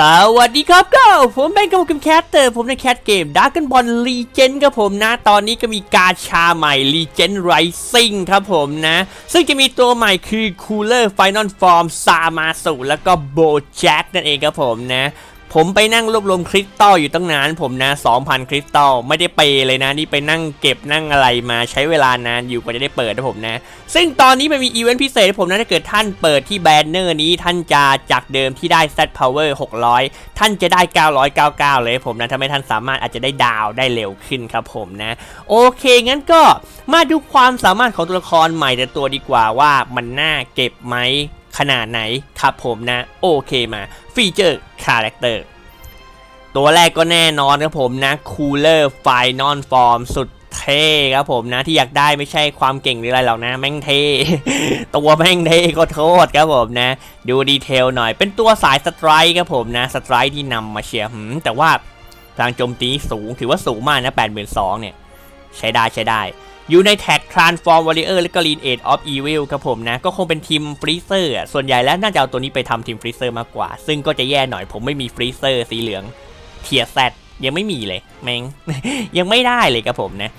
สวัสดีครับก็ผมเป็นกับผมแคทเตอร์ผมในแคทเกมดาร์กบอลลีเจนครับผมนะ ตอนนี้ก็มีกาชาใหม่ลีเจนไรซิ่งครับผมนะ ซึ่งจะมีตัวใหม่คือคูลเลอร์ไฟนอลฟอร์มซามาสุแล้วก็โบแจ็คนั่นเองครับผมนะ ผมไปนั่งรวบรวมคริสตัลอยู่ตั้งนานผมนะ 2,000 คริสตัลไม่ได้เปย์เลยนะนี่ไปนั่งเก็บนั่งอะไรมาใช้เวลานานอยู่กว่าจะได้เปิดนะผมนะ ซึ่งตอนนี้มันมีอีเวนต์พิเศษผมนะ ถ้าเกิดท่านเปิดที่แบนเนอร์นี้ท่านจะจากเดิมที่ได้ Set Power 600 ท่านจะได้ 999 เลยผมนะทำให้ท่านสามารถอาจจะได้ดาวได้เร็วขึ้นครับผมนะ โอเคงั้นก็มาดูความสามารถของตัวละครใหม่แต่ตัวดีกว่าว่ามันน่าเก็บไหมขนาดไหนครับผมนะ โอเคมาฟีเจอร์ คาแรคเตอร์ ตัวแรกก็แน่นอนครับผมนะ Cooler Final Form สุดเท่ครับผมนะที่อยากได้ไม่ใช่ความเก่งหรืออะไรหรอกนะ แม่งเท่ตัวแม่งเท่ก็โทษครับผมนะ ดูดีเทลหน่อย เป็นตัวสายสไตร์ครับผมนะสไตร์ที่นำมาเชียร์หืมแต่ว่าพลังโจมตีสูงถือว่าสูงมากนะ 82,000เนี่ย ใช้ได้ใช้ได้ อยู่ในแท็ก Transform Warrior และก็ Lean Age of Evil ครับผมนะ ก็คงเป็นทีมฟรีเซอร์ส่วนใหญ่แล้วน่าจะเอาตัวนี้ไปทำทีมฟรีเซอร์มากกว่า ซึ่งก็จะแย่หน่อยผมไม่มีฟรีเซอร์สีเหลืองเทียแซยังไม่มีเลยแมงยังไม่ได้เลยครับผมนะ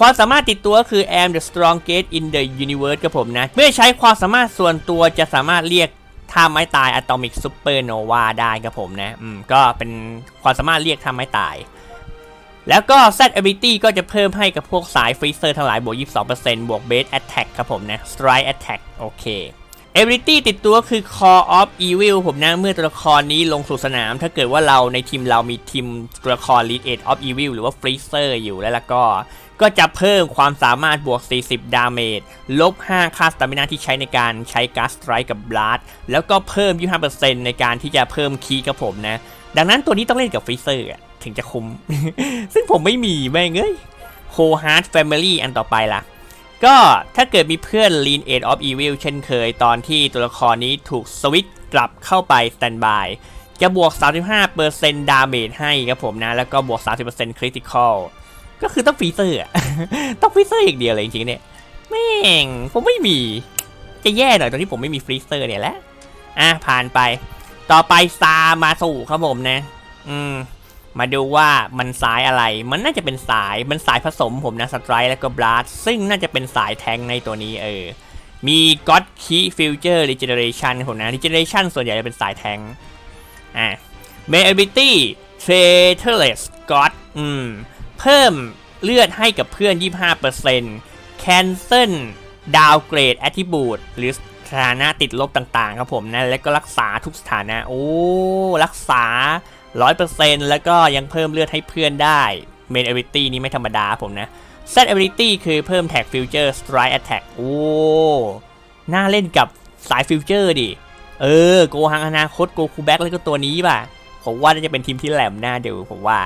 ความสามารถติดตัวก็คือ am the strongest in the universe ครับผมนะ เมื่อใช้ความสามารถส่วนตัวจะสามารถเรียกท่าไม้ตาย atomic supernova ได้ครับผมนะ อืม ก็เป็นความสามารถเรียกท่าไม้ตาย แล้วก็ Z ability ก็จะเพิ่มให้กับพวกสายฟรีเซอร์ทั้งหลายบวก 22%บวก base attack ครับผมนะ strike attack โอเค ability ติดตัวคือ Core of Evil ผมนะ เมื่อตัวละครนี้ลงสู่สนาม ถ้าเกิดว่าเราในทีมเรามีทีมตัวละคร Lead Age of Evil หรือว่า Freezer อยู่แล้วล่ะก็ ก็จะเพิ่มความสามารถบวก 40 ดาเมจ ลบ 5 ค่าสตามินาที่ใช้ในการใช้การสไตร์กับบลัดแล้วก็เพิ่ม 25%ในการที่จะเพิ่มคีย์กับผมนะ ดังนั้นตัวนี้ต้องเล่นกับฟรีเซอร์ถึงจะคุ้ม ซึ่งผมไม่มีแม่งเอ้ย c o Heart Family อันต่อไปล่ะ ก็ถ้าเกิดมีเพื่อน Lean Age of Evil เช่นเคยตอนที่ตัวละครนี้ถูกสวิตช์กลับเข้าไปสแตนบายจะบวก 35%ดาเมจให้ครับผมนะ แล้วก็บวก 30% Critical ก็คือต้องฟรีเซอร์ต้องฟรีเซอร์อย่างเดียวเลยจริงๆเนี่ยแม่งผมไม่มี จะแย่หน่อยตอนที่ผมไม่มีฟรีเซอร์เนี่ยแหละอะผ่านไป ต่อไปซามาสู่ครับผมนะ อืม มาดูว่ามันสายอะไร มันน่าจะเป็นสาย มันสายผสมผมนะสไตร์แล้วก็บลัดซึ่งน่าจะเป็นสายแทงในตัวนี้เออ มี God Key Future Regeneration ผมนะ Regeneration ส่วนใหญ่จะเป็นสายแทงอะ m a Ability Traitorless God อืม เพิ่มเลือดให้กับเพื่อน 25% Cancel Downgrade Attribute หรือ สถานะติดลบต่างๆครับผมนะแล้วก็รักษาทุกสถานะโอ้รักษา 100%แล้วก็ยังเพิ่มเลือดให้เพื่อนได้ Main Ability นี้ไม่ธรรมดาผมนะ Set Ability คือเพิ่มแท็ก Future Strike Attack โอ้ น่าเล่นกับสาย Future ดิ เออ โกฮังอนาคต โกคูแบ็กแล้วก็ตัวนี้ป่ะ ผมว่าน่าจะเป็นทีมที่แหลมน่าเดูผมว่า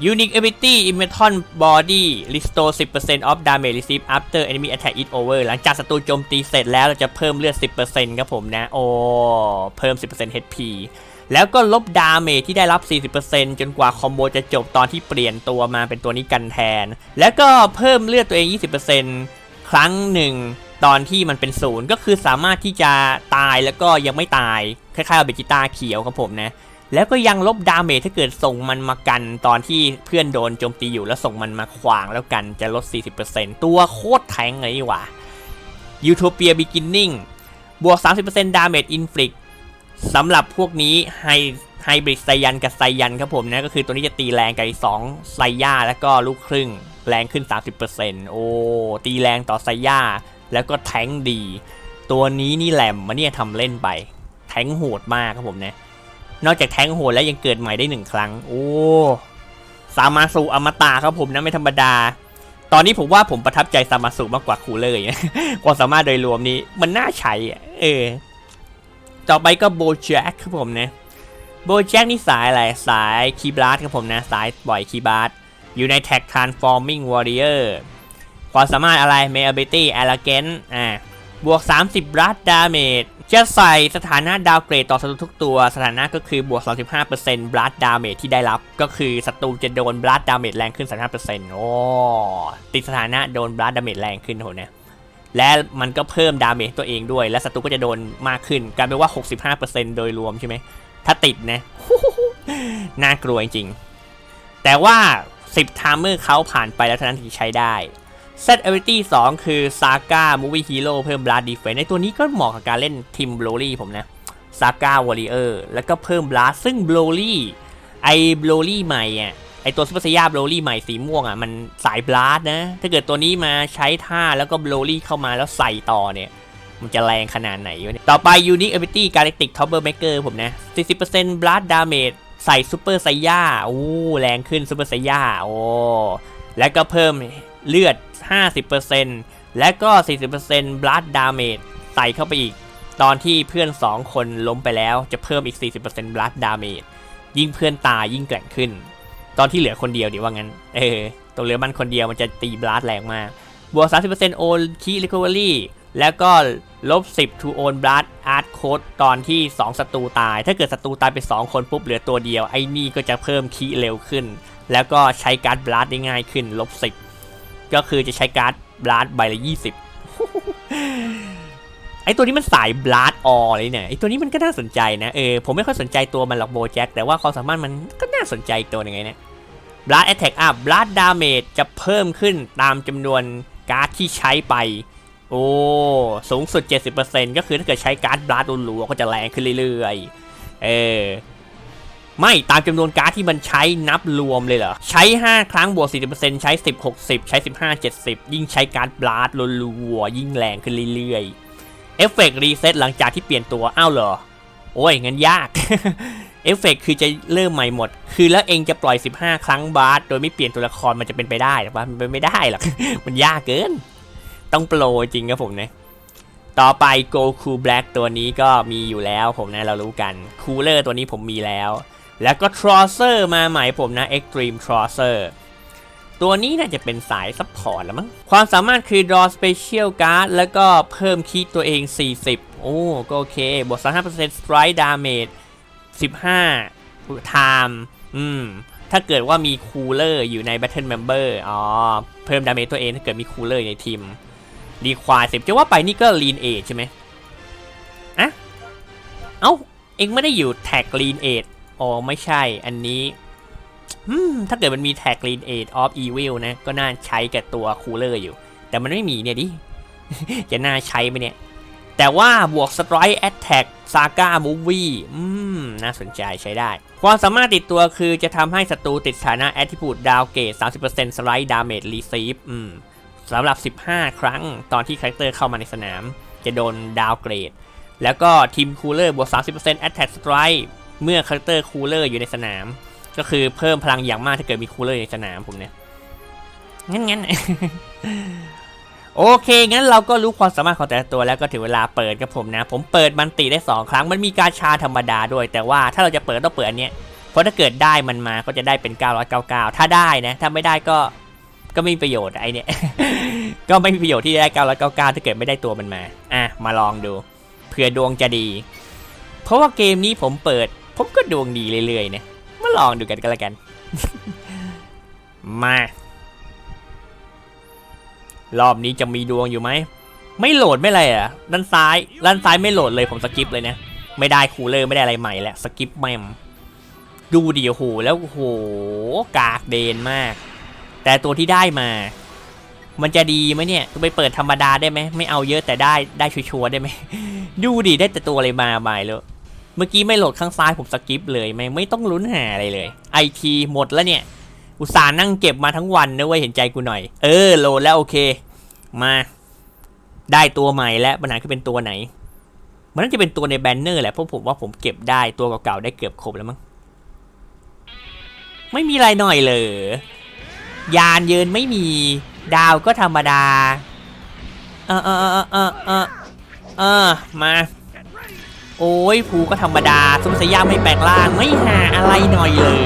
Unique Ability Immortal Body Restore 10% of damage received after enemy attack is over หลังจากศัตรูโจมตีเสร็จแล้วเราจะเพิ่มเลือด 10%ครับผมนะ โอ้ เพิ่ม 10% HP แล้วก็ลบดาเมจที่ได้รับ 40%จนกว่าคอมโบจะจบตอนที่เปลี่ยนตัวมาเป็นตัวนี้กันแทน แล้วก็เพิ่มเลือดตัวเอง 20%ครั้งหนึ่งตอนที่มันเป็นศูนย์ก็คือสามารถที่จะตายแล้วก็ยังไม่ตายคล้ายๆเบจิต้าเขียวครับผมนะ แล้วก็ยังลบดาเมจถ้าเกิดส่งมันมากันตอนที่เพื่อนโดนโจมตีอยู่แล้วส่งมันมาขวางแล้วกันจะลด 40%ตัวโคตรแทงเลยนี่หว่า Utopia Beginning บวก 30%ดาเมจอินฟลิกสำหรับพวกนี้ไฮไฮบริดไซยันกับไซยันครับผมนะก็คือตัวนี้จะตีแรงกับอีกสองไซย่าแล้วก็ลูกครึ่งแรงขึ้น 30%โอ้ตีแรงต่อไซย่าแล้วก็แทงดี ตัวนี้นี่แหลมมาเนี่ยทำเล่นไป แทงโหดมากครับผมนะ นอกจากแทงโหดแล้วยังเกิดใหม่ได้หนึ่งครั้ง โอ้สามาสุอมตะครับผมนะไม่ธรรมดา ตอนนี้ผมว่าผมประทับใจสามาสุมากกว่าคูเลอร์อีกความสามารถโดยรวมนี้มันน่าใช้อะเออ ต่อไปก็โบแจ็คครับผมนะ โบแจ็คนี่สายอะไรสายคีย์บลัสครับผมนะ สายปล่อยคีย์บลัสอยู่ในแท็ก Transforming Warrior ความสามารถอะไร m a y Ability Arrogant อ่าบวก 30บลัดดาเมจ จะใส่สถานะดาวเกรดต่อศัตรูทุกตัว สถานะก็คือบวก 35%บลัดดาเมจที่ได้รับ ก็คือศัตรูจะโดนบลัดดาเมจแรงขึ้น 35%โอ้ติดสถานะโดนบลัดดาเมจแรงขึ้นโหนะและมันก็เพิ่มดาเมจตัวเองด้วย และศัตรูก็จะโดนมากขึ้นกลายเป็นว่า 65%โดยรวมใช่ไหม ถ้าติดนะ น่ากลัวจริงๆแต่ว่า 10ทามเมอร์เขาผ่านไปแล้วเท่านั้นถึงใช้ได้ เซตเอเวอร์ตี้สคือซาก้ามูวี่ฮีโร่เพิ่มบลัดดีเฟนในตัวนี้ก็เหมาะกับการเล่นทีมโบลลี่ผมนะซาก้าวอริเออร์แล้วก็เพิ่มบลัดซึ่งโบลลี่ไอโบลลี่ใหม่อะไอตัวซูเปอร์สยาโบลลี่ใหม่สีม่วงอะมันสายบลัดนะ ถ้าเกิดตัวนี้มาใช้ท่าแล้วก็โบลลี่เข้ามาแล้วใส่ต่อเนี่ยมันจะแรงขนาดไหนวะเนี่ยต่อไป Unique Ability Galactic Topper Maker ผมนะ 40% Blast Damage ใส่ซูเปอร์ไซย่าโอ้แรงขึ้นซูเปอร์ไซย่าโอ้แล้วก็เพิ่ม เลือด 50%และก็ 40% Blast Damage ใส่เข้าไปอีก ตอนที่เพื่อน 2 คนล้มไปแล้วจะเพิ่มอีก 40% Blast Damage ยิ่งเพื่อนตายยิ่งแกร่งขึ้น ตอนที่เหลือคนเดียวดีว่างั้น เออตรงเหลือมันคนเดียวมันจะตีบลัสแรงมาก บวก 30%โอนคีรีคอเวอรี่แล้วก็ลบ 10 to own blood art code ตอนที่ 2 ศัตรูตาย ถ้าเกิดศัตรูตายไป 2 คนปุ๊บเหลือตัวเดียว ไอ้นี่ก็จะเพิ่มคีเร็วขึ้น แล้วก็ใช้การ์ดบลัสได้ง่ายขึ้น ลบ 10 ก็คือจะใช้การ์ดบลัสใบละ20ไอตัวนี้มันสายบลัสออเลยเนี่ยไอตัวนี้มันก็น่าสนใจนะเออผมไม่ค่อยสนใจตัวมันหรอกโบแจ็คแต่ว่าความสามารถมันก็น่าสนใจตัวหนึงไงเนี่ย Blast Attack Up Blast Damage จะเพิ่มขึ้นตามจำนวนการ์ดที่ใช้ไป โอ้สูงสุด 70%ก็คือถ้าเกิดใช้การ์ดบลัสรัวๆก็จะแรงขึ้นเรื่อยๆเออ ไม่ตามจำนวนการ์ดที่มันใช้นับรวมเลยเหรอ ใช้ 5 ครั้งบวก 40%ใช้ 10 60 ใช้ 15 70 ยิ่งใช้การ์ดบลัสรัวๆยิ่งแรงขึ้นเรื่อยๆเอฟเฟกต์รีเซ็ตหลังจากที่เปลี่ยนตัวอ้าวเหรอ โอ้ยงั้นยากเอฟเฟกต์คือจะเริ่มใหม่หมด คือแล้วเองจะปล่อย 15 ครั้งบาสโดยไม่เปลี่ยนตัวละครมันจะเป็นไปได้หรอปะมันเป็นไม่ได้หรอก มันยากเกิน ต้องโปรจริงครับผมนะ ต่อไป Goku Black ตัวนี้ก็มีอยู่แล้วผมนะเรารู้กัน Cooler ตัวนี้ผมมีแล้ว แล้วก็ Trosser มาใหม่ผมนะ Extreme Trosser ตัวนี้น่าจะเป็นสายซัพพอร์ตแล้วมั้ง ความสามารถคือ draw special card แล้วก็เพิ่มคีย์ตัวเอง 40 โอ้ ก็โอเค บวก 35% strike damage 15 time อืม ถ้าเกิดว่ามีคูลเลอร์อยู่ใน Battle Member อ๋อ เพิ่มดาเมจตัวเองถ้าเกิดมีคูลเลอร์ในทีม รีควายสิบจะว่าไปนี่ก็ Lean Age ใช่ไหมอะเอ้า เอ็งไม่ได้อยู่แท็ก Lean Age อ๋อไม่ใช่อันนี้ถ้าเกิดมันมีแท็ก Lean Age of Evil นะ ก็น่าใช้กับตัวคูลเลอร์อยู่ แต่มันไม่มีเนี่ยดิ จะน่าใช้ไหมเนี่ย แต่ว่าบวก Strike Attack Saga Movie อืม น่าสนใจใช้ได้ ความสามารถติดตัวคือจะทำให้ศัตรูติดสถานะ Attitude Downgrade 30% Strike Damage Receive อืมสำหรับ 15 ครั้งตอนที่คาแรคเตอร์เข้ามาในสนาม จะโดนดาวเกรด แล้วก็ทีมคูลเลอร์บวก 30% Attack Strike เมื่อคาแรคเตอร์คูลเลอร์อยู่ในสนาม ก็คือเพิ่มพลังอย่างมากถ้าเกิดมีคูลเลอร์ในสนามผมเนี่ยงั้นงั้นโอเค งั้นเราก็รู้ความสามารถของแต่ละตัวแล้วก็ถึงเวลาเปิดกับผมนะ ผมเปิดมันติได้ 2 ครั้ง มันมีการชาธรรมดาด้วย แต่ว่าถ้าเราจะเปิดต้องเปิดอันเนี้ย เพราะถ้าเกิดได้มันมาก็จะได้เป็น 999 ถ้าได้นะ ถ้าไม่ได้ก็ ก็ไม่มีประโยชน์ไอเนี้ย ก็ไม่มีประโยชน์ที่ได้ 999 ถ้าเกิดไม่ได้ตัวมันมา อะ มาลองดู เผื่อดวงจะดี เพราะว่าเกมนี้ผมเปิด ผมก็ดวงดีเรื่อยๆนะมาลองดูกันก็แล้วกัน มา รอบนี้จะมีดวงอยู่ไหม ไม่โหลดไม่อะไรอะ ด้านซ้าย ด้านซ้ายไม่โหลดเลยผมสกิปเลยนะ ไม่ได้คูลเลอร์ไม่ได้อะไรใหม่แล้วสกิปแมมดูดิโอ้โหแล้วโอ้โหกากเดนมาก แต่ตัวที่ได้มา มันจะดีไหมเนี่ยไปเปิดธรรมดาได้ไหมไม่เอาเยอะแต่ได้ได้ชัวร์ได้ไหมดูดิได้แต่ตัวอะไรมาใหม่เลย เมื่อกี้ไม่โหลดข้างซ้ายผมสกิปเลยไม่ไม่ต้องลุ้นหาอะไรเลยไอทีหมดแล้วเนี่ย อุตส่าห์นั่งเก็บมาทั้งวันนะเว้ยเห็นใจกูหน่อย เออโหลดแล้วโอเค มา ได้ตัวใหม่แล้วปัญหาคือเป็นตัวไหน มันน่าจะเป็นตัวในแบนเนอร์แหละเพราะผมว่าผมเก็บได้ตัวเก่าๆได้เกือบครบแล้วมั้งไม่มีอะไรหน่อยเลยยานเยินไม่มีดาวก็ธรรมดา เออเออเออเออเออเออมา โอ้ยภูก็ธรรมดาสมสยามไม่แปลงร่างไม่หาอะไรหน่อยเลย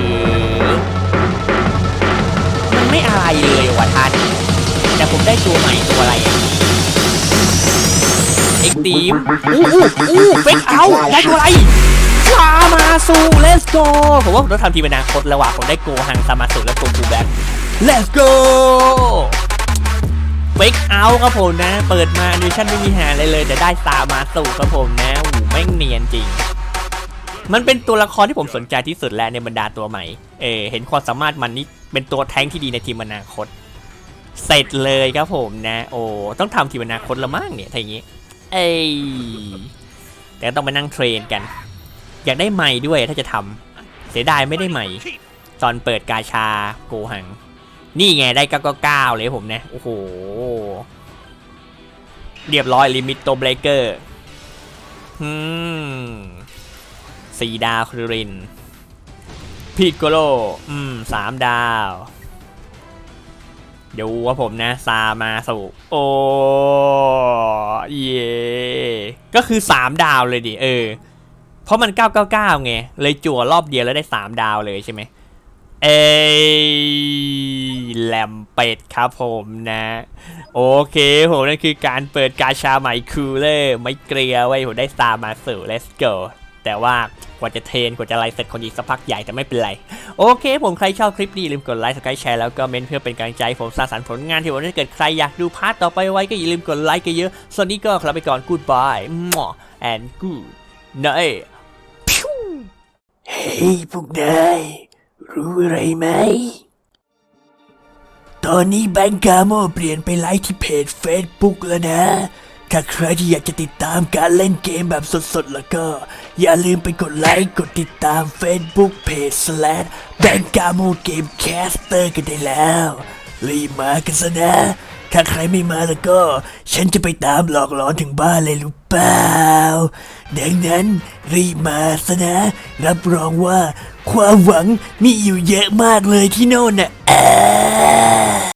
มันไม่อะไรเลยวะท่านแต่ผมได้ตัวใหม่ตัวอะไรอะเอ็กตีมอู้อู้อู้เฟกเอาได้ตัวอะไรชามาสู let's go ผมว่าผมต้องทำทีมอนาคตแล้วว่ะผมได้โกหังซามาสูและโกคูแบ็ค let's go เฟกเอาครับผมนะ เปิดมาดิชั่นไม่มีหาอะไรเลย แต่ได้ซามาสูครับผมนะโอ้โหแม่งเนียนจริง มันเป็นตัวละครที่ผมสนใจที่สุดแล้วในบรรดาตัวใหม่ เออเห็นความสามารถมันนี่เป็นตัวแท้งที่ดีในทีมอนาคต เสร็จเลยครับผมนะ โอ้ต้องทำทีมอนาคตละมั้งเนี่ยถ้าอย่างงี้ เอ้แต่ต้องไปนั่งเทรนกัน อยากได้ใหม่ด้วยถ้าจะทำเสียดายไม่ได้ใหม่ ตอนเปิดกาชาโกหัง นี่ไงได้999เลยผมนะ โอ้โห เรียบร้อยลิมิตโตเบรกเกอร์ อืมสี่ดาวครินพิกโกโล อืมสามดาวดี๋ยวว่าผมนะ ซามาสูโอ้เย่ก็คือ 3 ดาวเลยดิ เออ เพราะมัน 999 ไง เลยจั่วรอบเดียวแล้วได้ 3 ดาวเลยใช่ไหม เอยแลมเป็ดครับผมนะ โอเคผมนั่นคือการเปิดกาชาใหม่คูลเลอร์ไม่เกลียวไว้ยผมได้ซามาสู่ let's go แต่ว่ากว่าจะเทรนกว่าจะไล่เสร็จคนอีกสักพักใหญ่แต่ไม่เป็นไร โอเค ผมใครชอบคลิปนี้อย่าลืมกดไลค์สกายแชร์แล้วก็เมนเพื่อเป็นกำลังใจ ผมสร้างสรรค์ผลงานที่ผมถ้เกิดใครอยากดูพาร์ทต่อไปไว้ก็อย่าลืมกดไลค์กันเยอะส่วนนี้ก็ครับไปก่อน goodbye and good night เฮ้ยพวกนาย รู้อะไรไหม ตอนนี้แบงก์กาโมเปลี่ยนไปไลฟ์ที่เพจ Facebook แล้วนะ ถ้าใครที่อยากจะติดตามการเล่นเกมแบบสดๆ แล้วก็ อย่าลืมไปกดไลค์ กดติดตาม Facebook เพจ slash แบงก์กาโมเกมแคสเตอร์กันได้แล้ว รีบมากันซะนะ ถ้าใครไม่มาแล้วก็ ฉันจะไปตามหลอกหลอนถึงบ้านเลยรู้เปล่า ดังนั้นรีบมาซะนะ รับรองว่า ความหวังมีอยู่เยอะมากเลยที่โน่นน่ะ